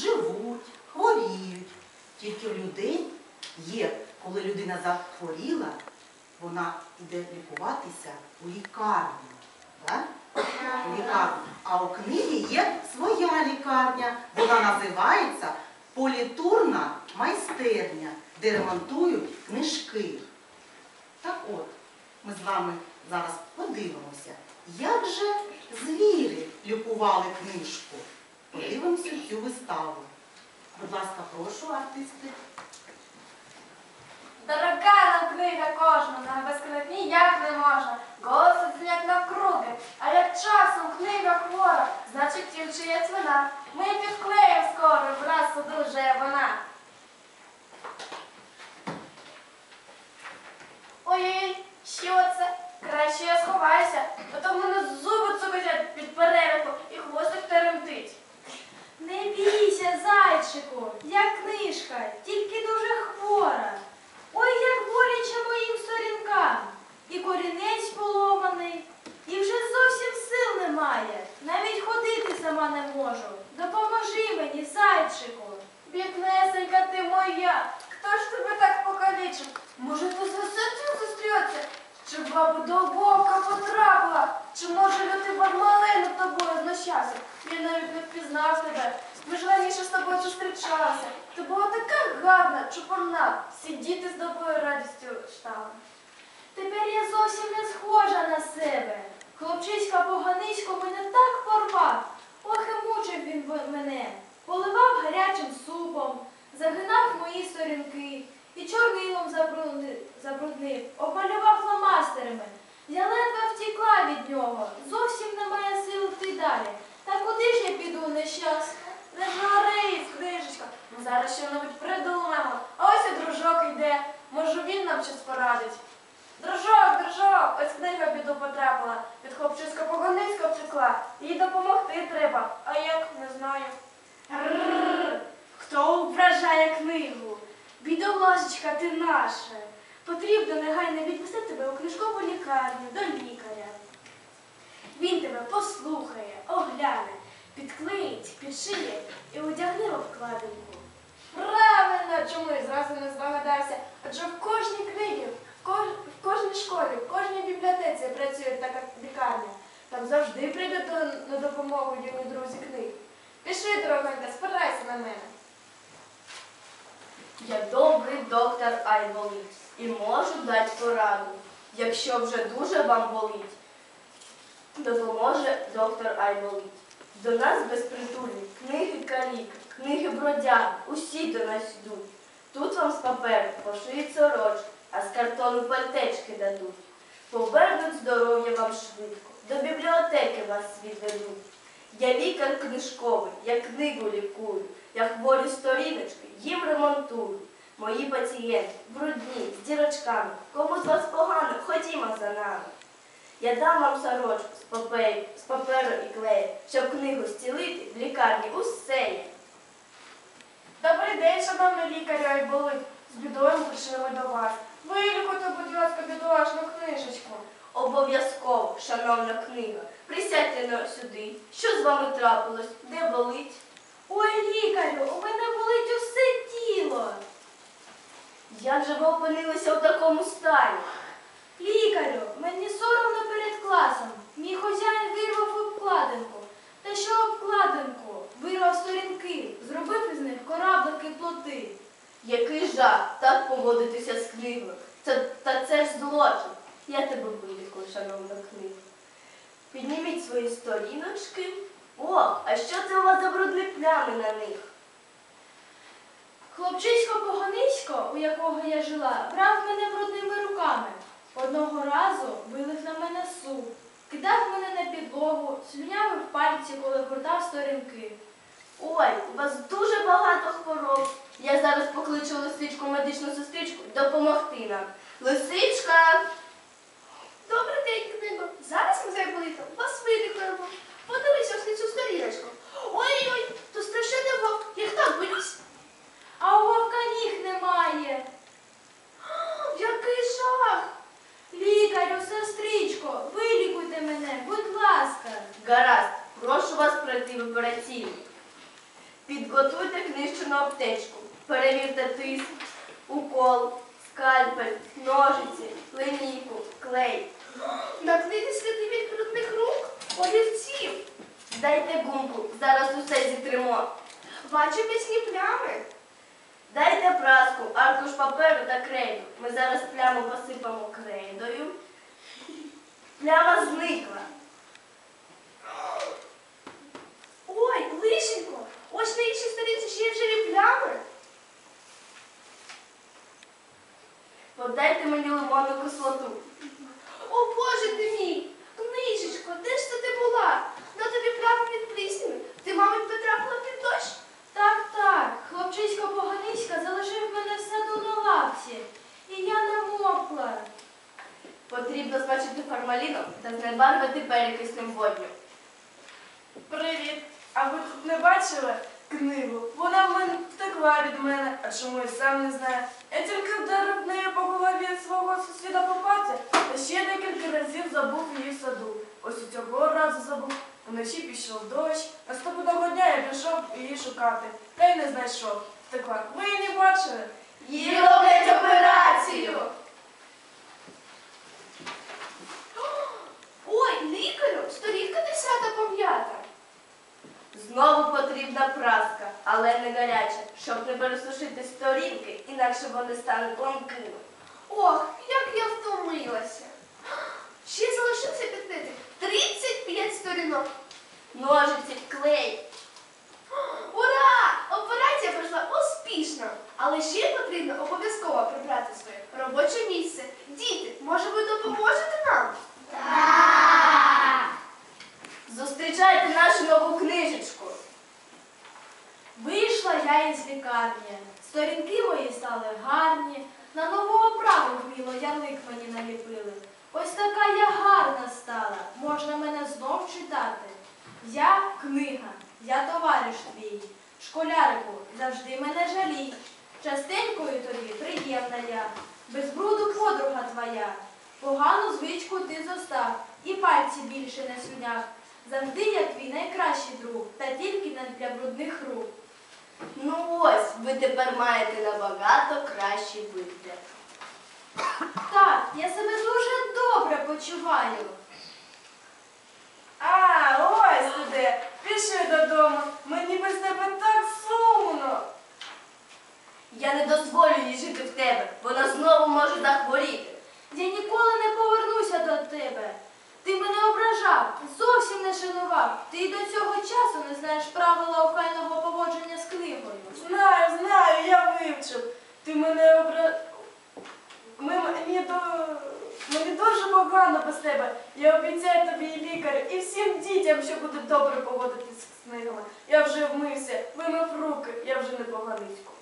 живуть, хворіють. Тільки в людей є, коли людина захворіла, вона йде лікуватися у лікарню. Так? У лікарню. А у книги є своя лікарня. Вона називається політурна майстерня, де ремонтують книжки. Так от, ми з вами зараз подивимося, як же звірі лікували книжку. Подивимося цю виставу. Будь ласка, прошу, артисти. Дорога нам книга кожна, без книг ніяк не можна. Голос як навкруги, а як часом книга хвора, значить тім чиєсь вина. Ми підклеїм скоро, враз одужає вона. Ой-ой, що це? Краще я сховаюся, а то в мене зуби цокотять під перевіку і хвостик теремтить. Не бійся, зайчику, я книжка, тільки дуже хвора. Ой, як боляче моїм сторінкам. І корінець поломаний, і вже зовсім сил немає. Навіть ходити сама не можу. Допоможи мені, зайчику. Біднесенька ти моя, хто ж тебе так покалічив? Може, ти з висоцем зустрівся? Чи баба до вовка потрапила? Чи може лютий бармалей над знущався? Я навіть не впізнав тебе. Ми ж раніше з тобою зустрічалися. Ти була така гарна, чупорна. Всі діти з тобою радістю штали. Тепер я зовсім не схожа на себе. Хлопчиська поганисько мене так порвав. Ох і мучив він мене. Поливав гарячим супом, загинав мої сторінки і чорнилом забруднив, забруднив, обмалював фломастерами. Я ледве втікла від нього, зовсім немає сил йти далі. Та куди ж я піду нещасна? Не журись, книжечка. Ми зараз що-небудь придумаємо. А ось і дружок йде. Може він нам щось порадить. Дружок, дружок, ось книга в біду потрапила. Від хлопчиська поганиська втекла. Їй допомогти треба. А як не знаю. Хто вражає книгу? Бідолашечка ти наша. Потрібно негайно відвести тебе у книжкову лікарню до лікаря. Він тебе послухає, огляне, підклеїть, підшиє і одягне в обкладинку. Правильно, чому я зразу не здогадався? Адже в кожній книгі, в, кож... кожній школі, в кожній бібліотеці працює така лікарня. Там завжди прийдуть на допомогу юні друзі книг. Пішли, дорогонька, спирайся на мене. Я добрий доктор Айболит і можу дати пораду. Якщо вже дуже вам болить, допоможе доктор Айболит. До нас безпритульні книги калік, книги бродяг, усі до нас йдуть. Тут вам з паперу пошиють сорочки, а з картону пальтечки дадуть. Повернуть здоров'я вам швидко, до бібліотеки вас відведуть. Я лікар книжковий, я книгу лікую, я хворі сторіночки, їм ремонтую. Мої пацієнти брудні, з дірочками. Кому з вас погано, ходімо за нами. Я дам вам сорочку з паперу, з паперу і клею, щоб книгу зцілити в лікарні усе є. Добрий день, шановний лікарю Айболит. З бідою прийшли ми до вас. Вилікуйте, будь ласка, бідолашну книжечку. Обов'язково, шановна книга, присядьте на сюди. Що з вами трапилось? Де болить? Ой, лікарю, у мене болить усе тіло. Як же ви опинилися у такому стані? Лікарю, мені соромно перед класом. Мій хазяїн вирвав обкладинку. Та що обкладинку? Вирвав сторінки, зробив із них кораблики і плоти. Який так поводитися з книгою. Це, та це ж злочин. Я тебе вилікую, шановна книга. Підніміть свої сторіночки. Ох, а що це у вас за брудні плями на них? Хлопчисько поганисько, у якого я жила, брав мене брудними руками. Одного разу вилив на мене суп, кидав мене на підлогу, слюнявив пальці, коли гортав сторінки. Ой, у вас дуже багато хвороб. Я зараз покличу лисичку медичну сестричку допомогти нам. Лисичка! Добрий день, книго. Зараз ми заболіто. Вас вилікуємо. Подивися ось на цю сторіночку. Ой-ой, тут страшенний вовк. Я так боюсь. А у вовка ніг немає. Який жах! Лікарю, сестричко, вилікуйте мене, будь ласка. Гаразд, прошу вас пройти в операційну. Під Підготуйте книжчину аптечку. Укол, скальпель, ножиці, линійку, клей. На книгі сліди від брудних рук, олівців. Дайте гумку, зараз усе зітримо. Бачу міцні плями. Дайте праску, аркуш паперу та крейду. Ми зараз пляму посипемо крейдою. Пляма зникла. Ой, лишенько, ось на іншій сторінці ще є живі плями. Подайте мені лимонну кислоту. О, Боже ти мій! Книжечко, де ж це ти була? На тобі плями від плісняви. Ти, мабуть, потрапила під дощ? Так, так, хлопчисько поганиська залишив мене в саду на лавці, і я намокла. Потрібно змачити формаліном та знебарвити перекиснем водню. Привіт! А ви тут не бачили книгу? Вона в мене втекла від мене, а чому я сам не знаю. Я тільки вдарив нею по голові свого сусіда по паці, та ще декілька разів забув її в саду. Ось і цього разу забув. Вночі пішов дощ. Наступного дня я пішов її шукати. Та й не знайшов. Втекла. Ви її не бачили? Їй роблять операцію. Ой, лікарю, десята пом'ята. Знову потрібна праска, але не гаряча, щоб не пересушити сторінки, інакше вони стануть ламкими. Ох, як я втомилася. Ще залишився підкрити 35 сторінок. Ножиці, клей. Ура! Операція пройшла успішно. Але ще потрібно обов'язково прибрати своє робоче місце. Діти, може ви допоможете нам? Зустрічайте нашу нову книжечку. Вийшла я із лікарні. Сторінки мої стали гарні, на нову оправу вміло ярлик мені наліпили. Ось така я гарна стала, можна мене знов читати. Я книга, я товариш твій. Школярику, завжди мене жалій. Частенькою тобі приємна я, без бруду подруга твоя. Погану звичку ти зостав, і пальці більше не слюняв. Завжди я твій найкращий друг, та тільки не для брудних рук. Ну ось, ви тепер маєте набагато кращий вигляд. Так, я себе дуже добре почуваю. А, ось ти де. Пішли додому. Мені без тебе так сумно. Я не дозволю їй жити в тебе. Вона знову може захворіти. Я ніколи не повернуся до тебе. Ти мене ображав, зовсім не шанував. Ти й до цього часу не знаєш правила охайного поводження з книгою. Знаю, знаю, я вивчив. Ти мене обра... Ми, мені, до... мені дуже погано без тебе. Я обіцяю тобі і лікарю, і всім дітям, що будуть добре поводитись з книгами. Я вже вмився, вимив руки, я вже не поганичку.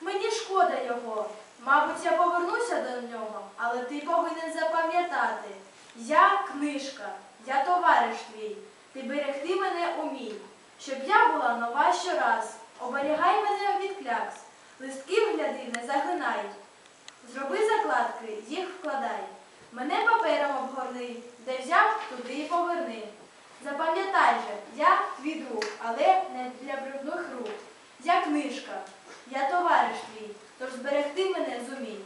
Мені шкода його. Мабуть, я повернуся до нього, але ти повинен запам'ятати. Я книжка, я товариш твій. Ти берегти мене умій, щоб я була нова щораз. Оберігай мене від клякс. Листки вгляди, не загинай. Зроби закладки, їх вкладай. Мене папером обгорни, де взяв, туди і поверни. Запам'ятай же, я твій друг, але не для брудних рук. Я книжка, я товариш твій, тож зберегти мене зумій.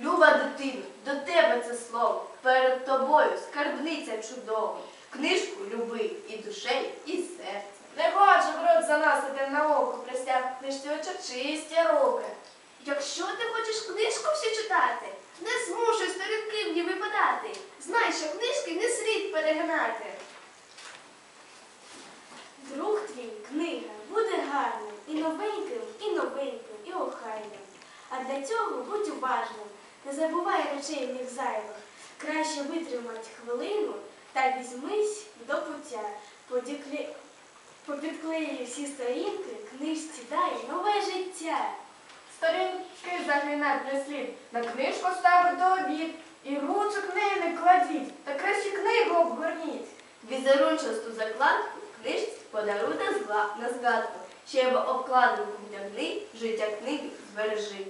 Люба дитино, до тебе це слово. Перед тобою скарбниця чудова. Книжку люби і душею, і серцем. Не хочу в рот заносити на око, пристяг книжці очі чисті руки. Якщо ти хочеш книжку всю читати, не змушуй сторінки в ній випадати. Знай, що книжки не слід перегинати. Друг твій книга буде гарним і новеньким, і новеньким, і охайним. А для цього будь уважним, не забувай речей в них зайвих. Краще витримать хвилину та візьмись до пуття. Подіклі... Попідклеї всі сторінки, книжці дай нове життя. Сторінки загинать не слід, на книжку ставити обід, і ручок неї не кладіть, та краще книгу обгорніть. Візерунчасту закладку книжці подаруй на згадку. Ще б обкладинку вдягни, життя книги збережи.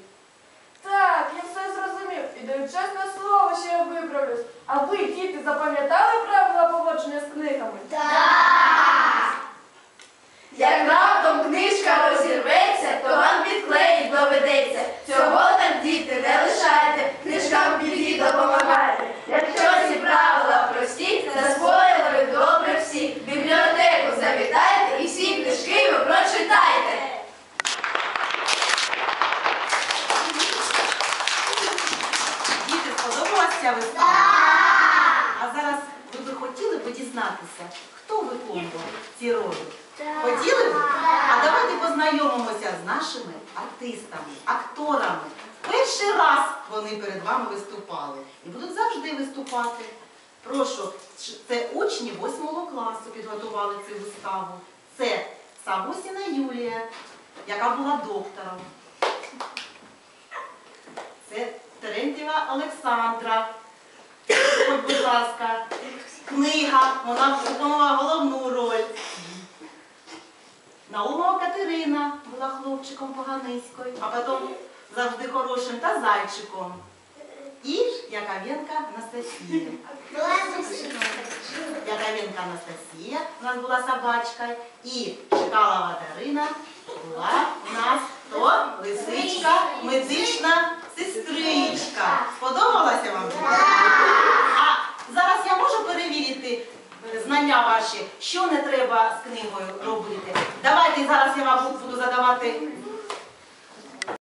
Так, я все зрозумів. І даю чесне слово, що я виправлюсь. А ви, діти, запам'ятали правила поводження з книгами? Як раптом книжка розірветься, то вам підклеїть доведеться. Цього там, діти не лишайте, книжкам біді допомагайте. Якщо ці правила прості, засвоїли ви добре всі. В бібліотеку завітайте і всі книжки ви прочитайте. Діти, сподобалася ця вистава? А зараз ви би хотіли б дізнатися, хто виконував ці ролі? Хотіли? А давайте познайомимося з нашими артистами, акторами. Перший раз вони перед вами виступали і будуть завжди виступати. Прошу, це учні 8 класу підготували цю виставу. Це Савусіна Юлія, яка була доктором. Це Терентєва Олександра. Будь ласка, книга, вона виконувала головну роль. Наумова Катерина була хлопчиком поганиською, а потім завжди хорошим та зайчиком. І Яковенка Анастасія. Яковенка Анастасія у нас була собачка. І Чекалова Дарина була у нас то лисичка, медична сестричка. Сподобалася вам? А зараз я можу перевірити знання ваші, що не треба з книгою робити. Давайте зараз я вам буду задавати